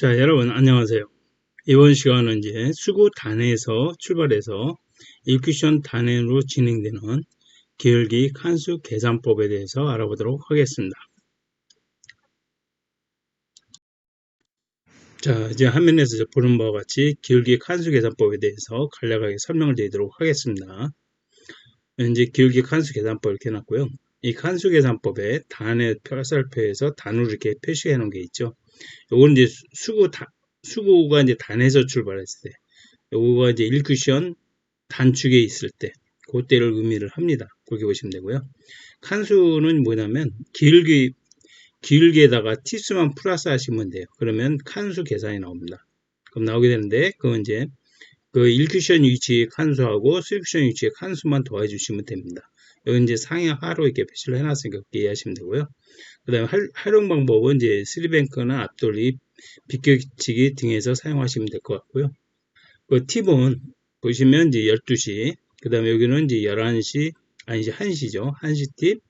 자, 여러분 안녕하세요. 이번 시간은 이제 수구 단에서 출발해서 일큐션 단으로 진행되는 기울기 칸수 계산법에 대해서 알아보도록 하겠습니다. 자, 이제 화면에서 보는 바와 같이 기울기 칸수 계산법에 대해서 간략하게 설명을 드리도록 하겠습니다. 이제 기울기 칸수 계산법 이렇게 해놨고요. 이 칸수 계산법에 단의 화살표에서 단으로 이렇게 표시해 놓은 게 있죠. 요건 이제 수구 다, 수구가 이제 단에서 출발했을 때, 요거가 이제 1쿠션 단축에 있을 때, 그때를 의미를 합니다. 그렇게 보시면 되고요. 칸수는 뭐냐면 길기 길게다가 티수만 플러스 하시면 돼요. 그러면 칸수 계산이 나옵니다. 그럼 나오게 되는데 그건 이제 그 1쿠션 위치의 칸수하고 수익션 위치의 칸수만 더해 주시면 됩니다. 여기 이제 상향하로 이렇게 표시를 해놨으니까 이해하시면 되고요. 그 다음에 활용 방법은 이제 스리뱅크나 앞돌리, 비껴치기 등에서 사용하시면 될 것 같고요. 그 팁은 보시면 이제 12시, 그 다음에 여기는 이제 11시, 아니 이제 1시죠. 1시 팁,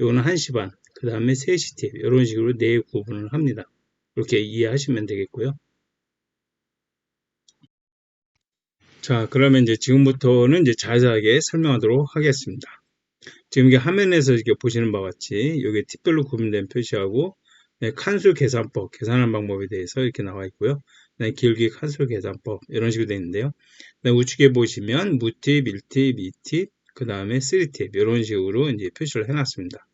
요거는 1시 반, 그 다음에 3시 팁, 이런 식으로 네 구분을 합니다. 그렇게 이해하시면 되겠고요. 자, 그러면 이제 지금부터는 이제 자세하게 설명하도록 하겠습니다. 지금 이게 화면에서 이렇게 보시는 바와 같이 여기 팁별로 구분된 표시하고 네, 칸수 계산법, 계산하는 방법에 대해서 이렇게 나와 있고요. 네, 길기 칸수 계산법 이런 식으로 되어 있는데요. 네, 우측에 보시면 무팁, 1팁, 2팁, 그 다음에 3팁 이런 식으로 이제 표시를 해놨습니다.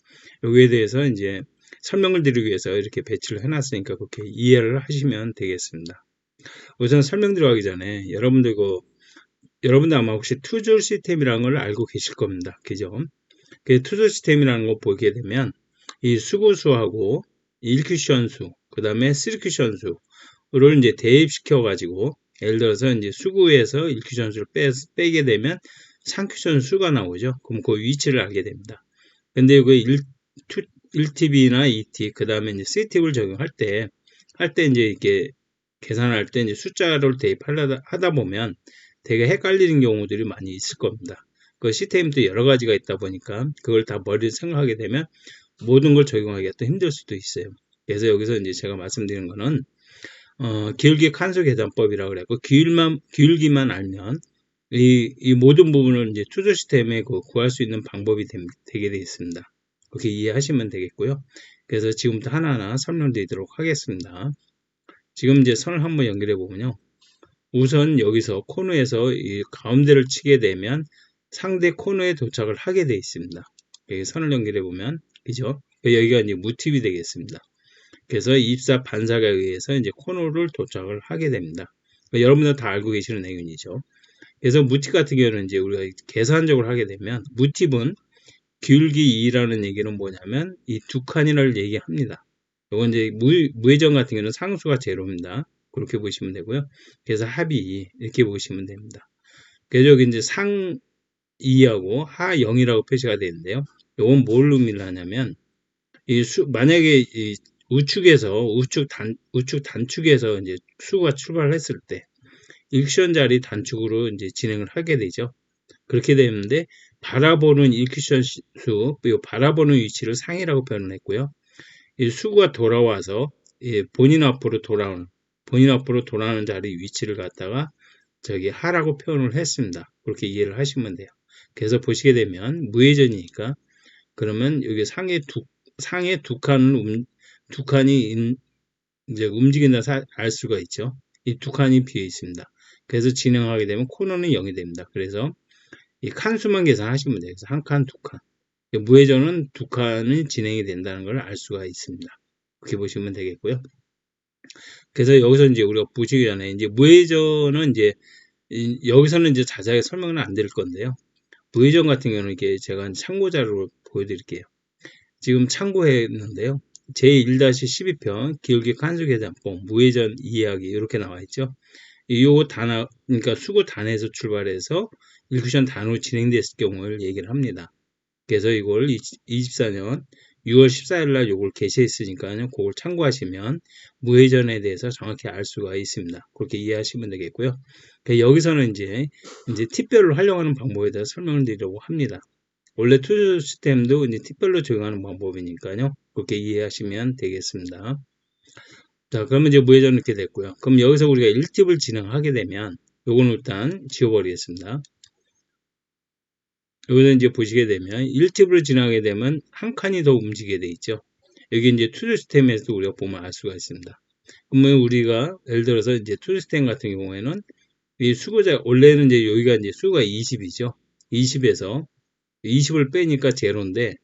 여기에 대해서 이제 설명을 드리기 위해서 이렇게 배치를 해놨으니까 그렇게 이해를 하시면 되겠습니다. 우선 설명 들어가기 전에 여러분들 그 여러분들 아마 혹시 투줄 시스템이라는 걸 알고 계실 겁니다. 그죠? 그 투조 시스템이라는 거 보게 되면 이 수구수하고 1큐션 수, 그 다음에 3큐션 수를 이제 대입시켜 가지고 예를 들어서 이제 수구에서 1큐션 수를 빼, 빼게 되면 3큐션 수가 나오죠. 그럼 그 위치를 알게 됩니다. 근데 그 1, 1팁이나 2팁, 그 다음에 이제 3팁을 적용할 때, 할 때 이제 이렇게 계산할 때 이제 숫자를 대입하다 하다 보면 되게 헷갈리는 경우들이 많이 있을 겁니다. 그 시스템도 여러 가지가 있다 보니까 그걸 다 머리를 생각하게 되면 모든 걸 적용하기가 또 힘들 수도 있어요. 그래서 여기서 이제 제가 말씀드리는 거는 어, 기울기 칸수 계산법이라고 그래고 기울만 기울기만 알면 이, 이 모든 부분을 이제 투조 시스템에 그 구할 수 있는 방법이 되, 되게 되어 있습니다. 그렇게 이해하시면 되겠고요. 그래서 지금부터 하나하나 설명드리도록 하겠습니다. 지금 이제 선을 한번 연결해 보면요. 우선 여기서 코너에서 이 가운데를 치게 되면 상대 코너에 도착을 하게 되어 있습니다. 여기 선을 연결해 보면 그죠? 여기가 이제 무팁이 되겠습니다. 그래서 입사 반사가 의해서 이제 코너를 도착을 하게 됩니다. 그러니까 여러분들 다 알고 계시는 내용이죠. 그래서 무팁 같은 경우는 이제 우리가 계산적으로 하게 되면 무팁은 기울기 2라는 얘기는 뭐냐면 이 두 칸이라를 얘기합니다. 이건 이제 무, 무회전 같은 경우는 상수가 제로입니다. 그렇게 보시면 되고요. 그래서 합이 2 이렇게 보시면 됩니다. 그래서 여기 이제 상 2하고 하 0이라고 표시가 되는데요. 이건 뭘 의미를 하냐면 이 수, 만약에 이 우측에서 우측 단 우측 단축에서 이제 수가 출발했을 때 일크션 자리 단축으로 이제 진행을 하게 되죠. 그렇게 되는데 바라보는 일크션 수, 그리고 바라보는 위치를 상이라고 표현을 했고요. 이 수가 돌아와서 예, 본인 앞으로 돌아오는 본인 앞으로 돌아오는 자리 위치를 갖다가 저기 하라고 표현을 했습니다. 그렇게 이해를 하시면 돼요. 그래서 보시게 되면 무회전이니까 그러면 여기 상에 두 상에 두 칸을 음, 두 칸이 인, 이제 움직인다 사, 알 수가 있죠. 이 두 칸이 비어 있습니다. 그래서 진행하게 되면 코너는 0이 됩니다. 그래서 이 칸수만 계산하시면 돼요. 그래서 한 칸, 두 칸. 무회전은 두 칸이 진행이 된다는 걸 알 수가 있습니다. 그렇게 보시면 되겠고요. 그래서 여기서 이제 우리가 보시기 전에 이제 무회전은 이제 여기서는 이제 자세하게 설명은 안 드릴 건데요. 무회전 같은 경우는 이게 제가 참고 자료로 보여드릴게요. 지금 참고했는데요. 제1-12편 기울기 칸수계산법 무회전 이해하기 이렇게 나와 있죠. 요 단어 그러니까 수고 단에서 출발해서 1쿠션 단으로 진행됐을 경우를 얘기를 합니다. 그래서 이걸 24년 6월 14일 날 요걸 게시했으니까요. 그걸 참고하시면 무회전에 대해서 정확히 알 수가 있습니다. 그렇게 이해하시면 되겠고요. 그러니까 여기서는 이제 이제 팁별로 활용하는 방법에 대해서 설명을 드리려고 합니다. 원래 투자 시스템도 이제 팁별로 적용하는 방법이니까요. 그렇게 이해하시면 되겠습니다. 자, 그러면 이제 무회전 이렇게 됐고요. 그럼 여기서 우리가 1팁을 진행하게 되면 요거는 일단 지워버리겠습니다. 여기서 이제 보시게 되면 1팁으로 진행하게 되면 한 칸이 더 움직이게 돼 있죠. 여기 이제 투 시스템에서 우리가 보면 알 수가 있습니다. 그러면 우리가 예를 들어서 이제 투 시스템 같은 경우에는 이 수거자 원래는 이제 여기가 이제 수가 20이죠. 20에서 20을 빼니까 제로인데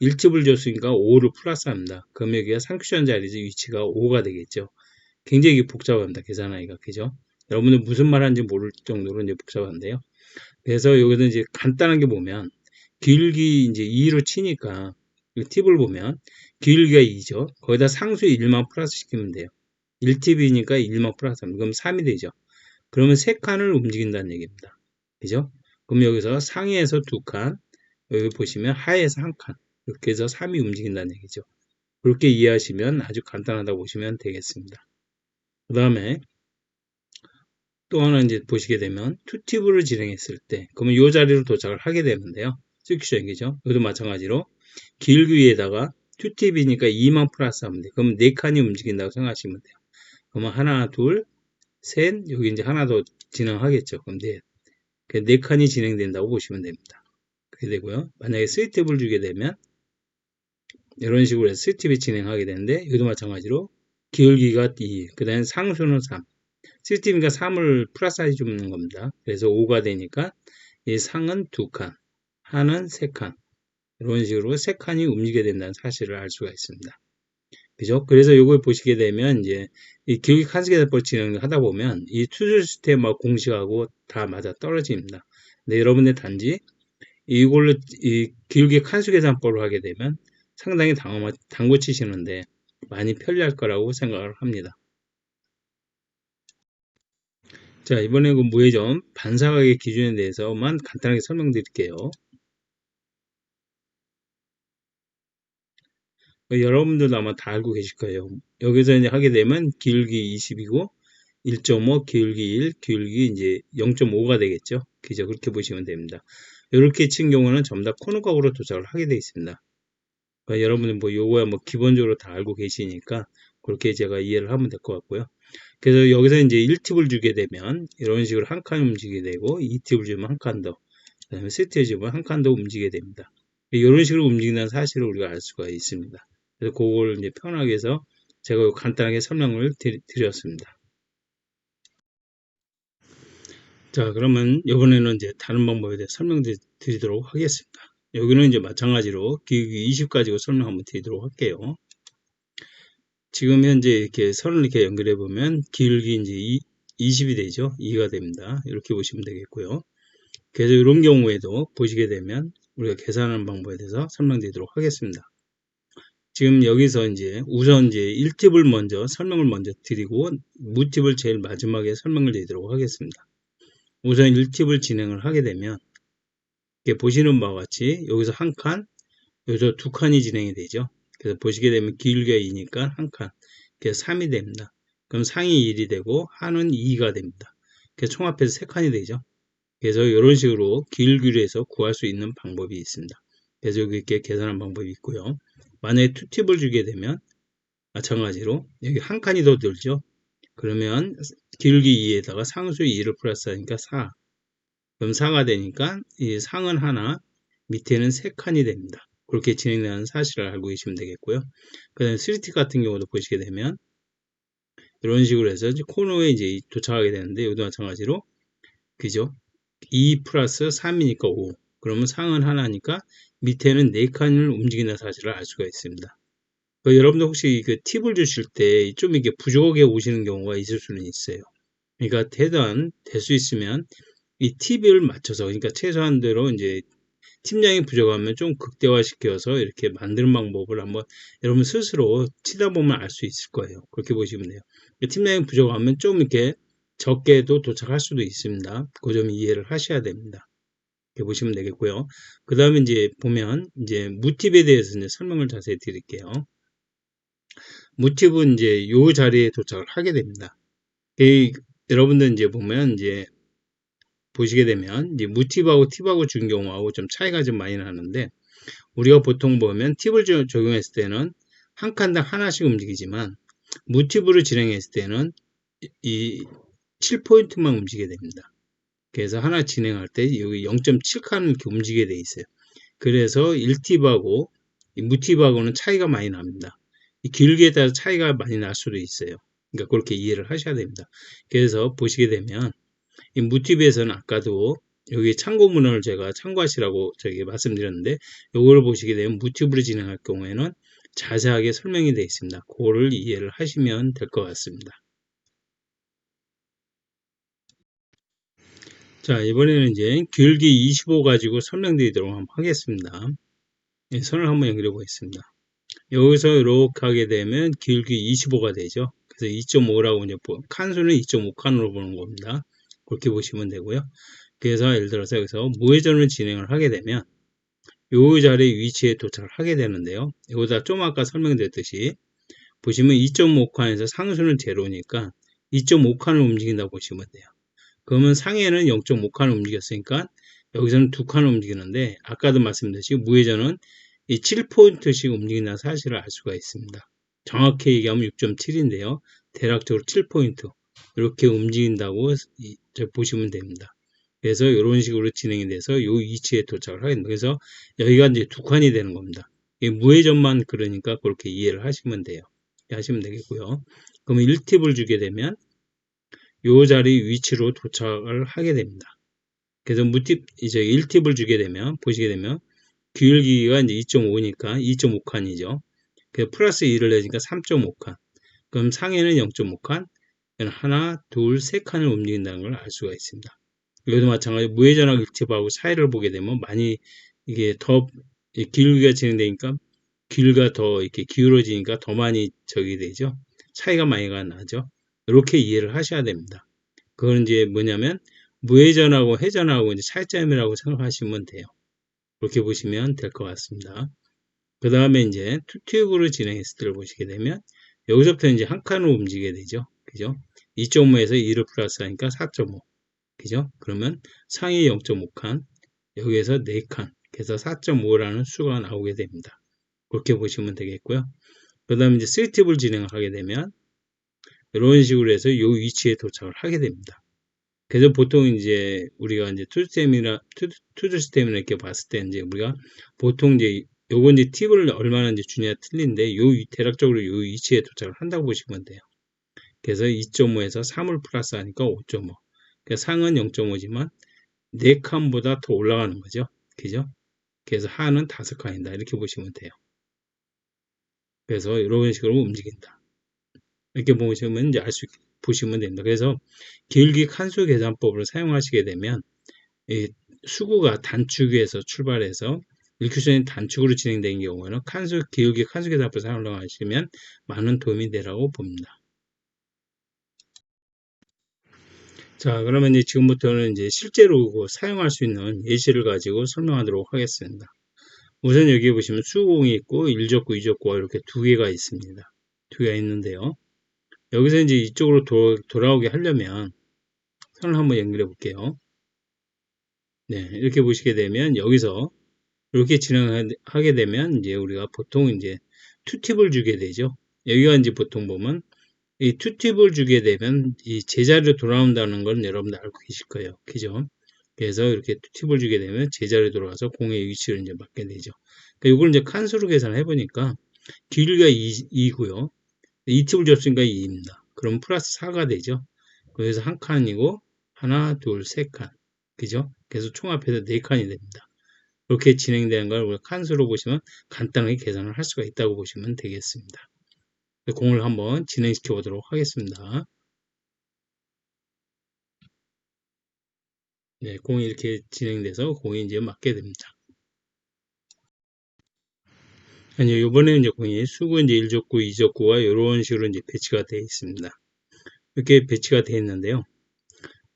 1팁을 줬으니까 5를 플러스합니다. 그럼 여기가 상쿠션 자리지 위치가 5가 되겠죠. 굉장히 복잡합니다. 계산하기가 그죠? 여러분들 무슨 말 하는지 모를 정도로 이제 복잡한데요. 그래서 여기서 이제 간단한 게 보면 길기 이제 2로 치니까 이 팁을 보면 길기가 2죠. 거기다 상수 1만 플러스 시키면 돼요. 1팁이니까 1만 플러스 하면 그럼 3이 되죠. 그러면 3칸을 움직인다는 얘기입니다. 그죠? 그럼 여기서 상에서 2칸, 여기 보시면 하에서 1칸, 이렇게 해서 3이 움직인다는 얘기죠. 그렇게 이해하시면 아주 간단하다고 보시면 되겠습니다. 그 다음에 또 하나 이제 보시게 되면 투팁을 진행했을 때 그러면 이 자리로 도착을 하게 되는데요. 섹션이죠. 여기도 마찬가지로 길기 위에다가 투팁이니까 2만 플러스 하면 돼요. 그러면 4칸이 움직인다고 생각하시면 돼요. 그러면 하나, 둘, 셋, 여기 이제 하나 더 진행하겠죠. 그럼 네 칸이 진행된다고 보시면 됩니다. 그렇게 되고요. 만약에 스위탭을 주게 되면 이런 식으로 해서 스위탭이 진행하게 되는데 여기도 마찬가지로 기울기가 2, 그 다음에 상수는 3. 스위팁이니까 3을 플러스 해 주는 겁니다. 그래서 5가 되니까 이 상은 2칸, 하는 3칸. 이런 식으로 3칸이 움직여야 된다는 사실을 알 수가 있습니다. 그죠? 그래서 이걸 보시게 되면 이제 이 기울기 칸스계산법 진행을 하다 보면 이 투자 시스템하고 공식하고 다 맞아 떨어집니다. 근데 여러분들 단지 이걸로 이 기울기 칸수 계산법을 하게 되면 상당히 당고 치시는데 많이 편리할 거라고 생각을 합니다. 자, 이번에 그 무회전 반사각의 기준에 대해서만 간단하게 설명드릴게요. 여러분들도 아마 다 알고 계실 거예요. 여기서 이제 하게 되면 기울기 20이고 1.5, 기울기 1, 기울기 이제 0.5가 되겠죠. 그죠? 그렇게 보시면 됩니다. 이렇게 친 경우는 전부 다 코너각으로 도착을 하게 되어 있습니다. 그러니까 여러분들 뭐 요거야 뭐 기본적으로 다 알고 계시니까 그렇게 제가 이해를 하면 될 것 같고요. 그래서 여기서 이제 1팁을 주게 되면 이런 식으로 한 칸 움직이게 되고 2팁을 주면 한 칸 더, 그 다음에 세트를 주면 한 칸 더 움직이게 됩니다. 이런 식으로 움직이는 사실을 우리가 알 수가 있습니다. 그래서 그걸 이제 편하게 해서 제가 간단하게 설명을 드렸습니다. 자, 그러면 이번에는 이제 다른 방법에 대해 설명드리도록 하겠습니다. 여기는 이제 마찬가지로 기획이 20 가지고 설명 한번 드리도록 할게요. 지금 현재 이렇게 선을 이렇게 연결해 보면 기울기 이제 20이 되죠. 2가 됩니다. 이렇게 보시면 되겠고요. 그래서 이런 경우에도 보시게 되면 우리가 계산하는 방법에 대해서 설명드리도록 하겠습니다. 지금 여기서 이제 우선 이제 1팁을 먼저 설명을 먼저 드리고 무팁을 제일 마지막에 설명을 드리도록 하겠습니다. 우선 1팁을 진행을 하게 되면 이렇게 보시는 바와 같이 여기서 한 칸, 여기서 두 칸이 진행이 되죠. 그래서 보시게 되면 길게 2니까 한 칸, 그래서 3이 됩니다. 그럼 상이 1이 되고 하는 2가 됩니다. 그래서 총 합해서 3칸이 되죠. 그래서 이런 식으로 길기에서 구할 수 있는 방법이 있습니다. 그래서 여기 이렇게 계산하는 방법이 있고요. 만약에 투팁을 주게 되면 마찬가지로 여기 한 칸이 더 들죠. 그러면 길기 2에다가 상수 2를 플러스하니까 4. 그럼 4가 되니까 이 상은 하나, 밑에는 3칸이 됩니다. 그렇게 진행되는 사실을 알고 계시면 되겠고요. 그 다음에 3팁 같은 경우도 보시게 되면 이런 식으로 해서 이제 코너에 이제 도착하게 되는데 여기도 마찬가지로 그죠? 2 플러스 3이니까 5. 그러면 상은 하나니까 밑에는 4칸을 움직이는 사실을 알 수가 있습니다. 그 여러분들 혹시 그 팁을 주실 때 좀 이게 부족하게 오시는 경우가 있을 수는 있어요. 그러니까 대단 될 수 있으면 이 팁을 맞춰서 그러니까 최소한대로 이제 팀장이 부족하면 좀 극대화시켜서 이렇게 만드는 방법을 한번 여러분 스스로 치다 보면 알 수 있을 거예요. 그렇게 보시면 돼요. 팀장이 부족하면 좀 이렇게 적게도 도착할 수도 있습니다. 그 점 이해를 하셔야 됩니다. 이렇게 보시면 되겠고요. 그 다음에 이제 보면 이제 무팁에 대해서 이제 설명을 자세히 드릴게요. 무팁은 이제 요 자리에 도착을 하게 됩니다. 이, 여러분들 이제 보면 이제 보시게 되면 이제 무팁하고 팁하고 준 경우하고 좀 차이가 좀 많이 나는데 우리가 보통 보면 팁을 적용했을 때는 한 칸당 하나씩 움직이지만 무팁으로 진행했을 때는 이 7포인트만 움직이게 됩니다. 그래서 하나 진행할 때 여기 0.7칸 이렇게 움직이게 돼 있어요. 그래서 1팁하고 무팁하고는 차이가 많이 납니다. 길기에 따라 차이가 많이 날 수도 있어요. 그러니까 그렇게 이해를 하셔야 됩니다. 그래서 보시게 되면 이 무팁에서는 아까도 여기 참고문헌을 제가 참고하시라고 저기 말씀드렸는데 이걸 보시게 되면 무팁으로 진행할 경우에는 자세하게 설명이 되어 있습니다. 그거를 이해를 하시면 될 것 같습니다. 자 이번에는 이제 길기 25 가지고 설명드리도록 한번 하겠습니다. 네, 선을 한번 연결해 보겠습니다. 여기서 이렇게 하게 되면 길기 25가 되죠. 그래서 2.5라고 이제 칸수는 2.5칸으로 보는 겁니다. 그렇게 보시면 되고요. 그래서 예를 들어서 여기서 무회전을 진행을 하게 되면 요 자리 위치에 도착을 하게 되는데요. 이거다 좀 아까 설명드렸듯이 보시면 2.5칸에서 상수는 제로니까 2.5칸을 움직인다고 보시면 돼요. 그러면 상해는 0.5칸을 움직였으니까 여기서는 두 칸을 움직이는데 아까도 말씀드렸듯이 무회전은 이 7포인트씩 움직인다는 사실을 알 수가 있습니다. 정확히 얘기하면 6.7인데요. 대략적으로 7포인트 이렇게 움직인다고 보시면 됩니다. 그래서 이런 식으로 진행이 돼서 이 위치에 도착을 하게 됩니다. 그래서 여기가 이제 두 칸이 되는 겁니다. 무회전만 그러니까 그렇게 이해를 하시면 돼요. 하시면 되겠고요. 그러면 1팁을 주게 되면 이 자리 위치로 도착을 하게 됩니다. 그래서 무팁 이제 1팁을 주게 되면 보시게 되면 규율기가 이제 2.5니까 2.5칸이죠. 그 플러스 2를 내니까 3.5칸. 그럼 상해는 0.5칸, 하나, 둘, 세 칸을 움직인다는 걸 알 수가 있습니다. 이것도 마찬가지로 무회전하고 일tip하고 차이를 보게 되면 많이 이게 더 기울기가 진행되니까 길가 더 이렇게 기울어지니까 더 많이 적이 되죠. 차이가 많이 나죠. 이렇게 이해를 하셔야 됩니다. 그건 이제 뭐냐면 무회전하고 회전하고 이제 차이점이라고 생각하시면 돼요. 그렇게 보시면 될 것 같습니다. 그 다음에 이제 투튜브로 진행했을 때를 보시게 되면 여기서부터 이제 한 칸으로 움직이게 되죠. 그죠? 2.5에서 2를 플러스 하니까 4.5. 그죠? 그러면 상위 0.5칸, 여기에서 4칸, 그래서 4.5라는 수가 나오게 됩니다. 그렇게 보시면 되겠고요. 그 다음에 이제 스위트을 진행을 하게 되면 이런 식으로 해서 이 위치에 도착을 하게 됩니다. 그래서 보통 이제 우리가 이제 투스템이나 투드 스템이나 이렇게 봤을 때 이제 우리가 보통 이제 요건 이제 팁을 얼마나 이제 주냐 틀린데 요 대략적으로 요 위치에 도착을 한다고 보시면 돼요. 그래서 2.5에서 3을 플러스 하니까 5.5. 그러니까 상은 0.5지만 4칸보다 더 올라가는 거죠. 그죠? 그래서 하는 5칸이다. 이렇게 보시면 돼요. 그래서 이런 식으로 움직인다. 이렇게 보시면 이제 알 수 보시면 됩니다. 그래서 길기 칸수 계산법을 사용하시게 되면 수구가 단축에서 출발해서 일큐션이 단축으로 진행되는 경우에는 칸수 길기 칸수 계산법을 사용하시면 많은 도움이 되라고 봅니다. 자, 그러면 이제 지금부터는 이제 실제로 그 사용할 수 있는 예시를 가지고 설명하도록 하겠습니다. 우선 여기 보시면 수공이 있고 일적구, 이적구가 이렇게 두 개가 있습니다. 두 개가 있는데요. 여기서 이제 이쪽으로 도, 돌아오게 하려면 선을 한번 연결해 볼게요. 네, 이렇게 보시게 되면 여기서 이렇게 진행하게 되면 이제 우리가 보통 이제 투팁을 주게 되죠. 여기가 이제 보통 보면 이 투팁을 주게 되면 이 제자리로 돌아온다는 건 여러분들 알고 계실 거예요. 그죠? 그래서 이렇게 투팁을 주게 되면 제자리로 돌아가서 공의 위치를 이제 맞게 되죠. 그러니까 이걸 이제 칸수로 계산해 보니까 길이가 2, 고요 2팁을 줬으니까 2입니다. 그럼 플러스 4가 되죠. 그래서 한 칸이고 하나, 둘, 세 칸. 그죠? 그래서 총합해서 네 칸이 됩니다. 이렇게 진행되는 걸 칸수로 보시면 간단하게 계산을 할 수가 있다고 보시면 되겠습니다. 공을 한번 진행시켜 보도록 하겠습니다. 네, 공이 이렇게 진행돼서 공이 이제 맞게 됩니다. 아니, 이번에는 이제 공이 수구 이제 1적구, 2적구가 이런 식으로 이제 배치가 되어 있습니다. 이렇게 배치가 되어 있는데요.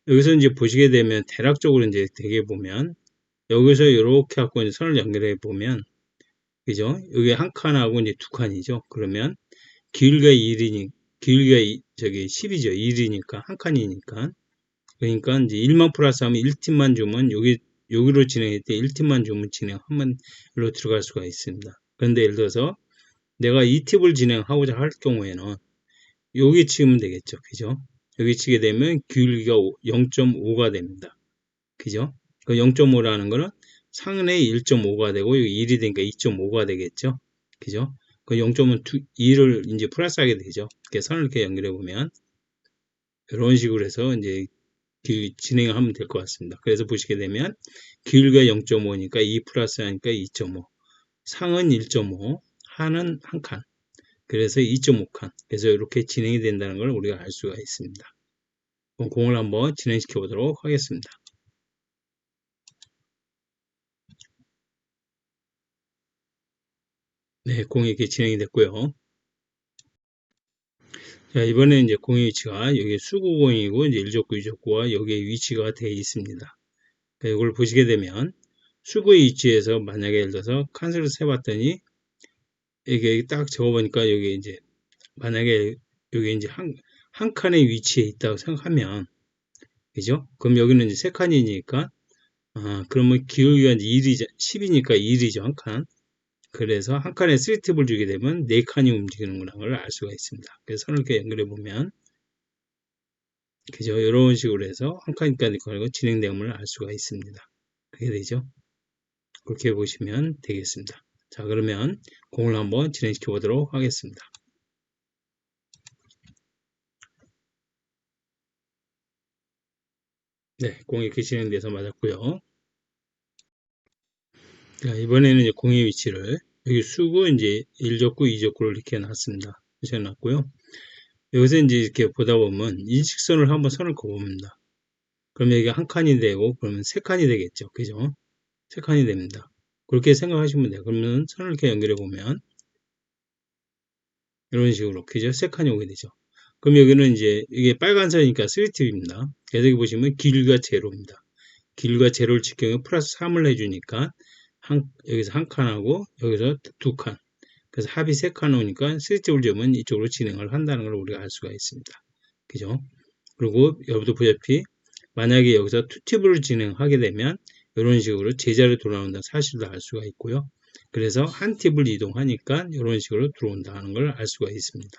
여기서 이제 보시게 되면 대략적으로 이제 되게 보면 여기서 이렇게 갖고 이제 선을 연결해 보면 그죠? 여기 한 칸하고 이제 두 칸이죠. 그러면 길이가 1이니 길이가 저기 10이죠. 1이니까 한 칸이니까 그러니까 이제 1만 플러스 하면 1팀만 주면 여기 여기로 진행할 때 1팀만 주면 진행하면 일로 들어갈 수가 있습니다. 그런데 예를 들어서 내가 이 팁을 진행하고자 할 경우에는 여기 치면 되겠죠. 그죠? 여기 치게 되면 기울기가 0.5가 됩니다. 그죠? 그 0.5라는 거는 상은의 1.5가 되고 여기 1이 되니까 2.5가 되겠죠. 그죠? 그 0.5는 2를 이제 플러스하게 되죠. 이렇게 선을 이렇게 연결해 보면 이런 식으로 해서 이제 진행을 하면 될 것 같습니다. 그래서 보시게 되면 기울기가 0.5니까 2 플러스 하니까 2.5 상은 1.5 하는 한 칸 그래서 2.5칸 그래서 이렇게 진행이 된다는 걸 우리가 알 수가 있습니다. 공을 한번 진행시켜 보도록 하겠습니다. 네, 이렇게 진행이 됐고요. 자, 이번에 이제 공의 위치가 여기 수구공이고 이제 1족구, 2족구와 여기에 위치가 되어 있습니다. 그러니까 이걸 보시게 되면 수구의 위치에서 만약에 예를 들어서 칸수를 세봤더니 이게 딱 적어보니까 여기 이제 만약에 여기 이제 한, 한 칸의 위치에 있다고 생각하면 그죠? 그럼 여기는 이제 세 칸이니까 아, 그러면 기울기가 이제 1이죠. 10이니까 1이죠. 한 칸. 그래서 한 칸에 3팁을 주게 되면 4칸이 움직이는 걸알 수가 있습니다. 그래서 선을 이렇게 연결해 보면 그죠? 이런 식으로 해서 한 칸까지 걸고 진행됨을 알 수가 있습니다. 그게 되죠? 그렇게 보시면 되겠습니다. 자 그러면 공을 한번 진행시켜 보도록 하겠습니다. 네, 공이 이렇게 진행돼서 맞았고요. 자, 이번에는 이제 공의 위치를 여기 수구 이제 1족구, 2족구를 이렇게 놨습니다. 이렇게 놨고요. 여기서 이제 이렇게 보다 보면 인식선을 한번 선을 그어봅니다. 그럼 여기 한 칸이 되고 그러면 세 칸이 되겠죠. 그죠? 세 칸이 됩니다. 그렇게 생각하시면 돼요. 그러면 선을 이렇게 연결해 보면 이런 식으로 그죠? 세 칸이 오게 되죠. 그럼 여기는 이제 이게 빨간 선이니까 3팁입니다. 그래서 여기 보시면 길과 제로입니다. 길과 제로를 직경에 플러스 3을 해주니까 한, 여기서 한 칸하고 여기서 두 칸. 그래서 합이 세 칸 오니까 3팁을 주면 이쪽으로 진행을 한다는 걸 우리가 알 수가 있습니다. 그죠? 그리고 여러분도 보시다시피 만약에 여기서 투팁을 진행하게 되면 이런 식으로 제자로 돌아온다는 사실도 알 수가 있고요. 그래서 한 팁을 이동하니까 이런 식으로 들어온다는 걸 알 수가 있습니다.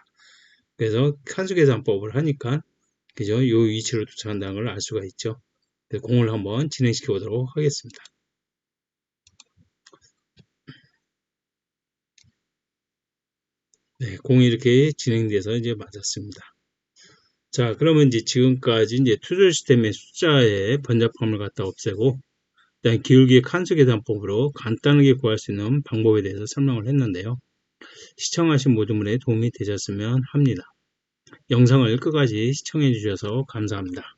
그래서 칸수 계산법을 하니까 그죠? 이 위치로 도착한다는 걸 알 수가 있죠. 공을 한번 진행시켜 보도록 하겠습니다. 네, 공이 이렇게 진행돼서 이제 맞았습니다. 자, 그러면 이제 지금까지 이제 투조 시스템의 숫자의 번잡함을 갖다 없애고 그다음 기울기의 칸수 계산법으로 간단하게 구할 수 있는 방법에 대해서 설명을 했는데요. 시청하신 모든 분의 도움이 되셨으면 합니다. 영상을 끝까지 시청해 주셔서 감사합니다.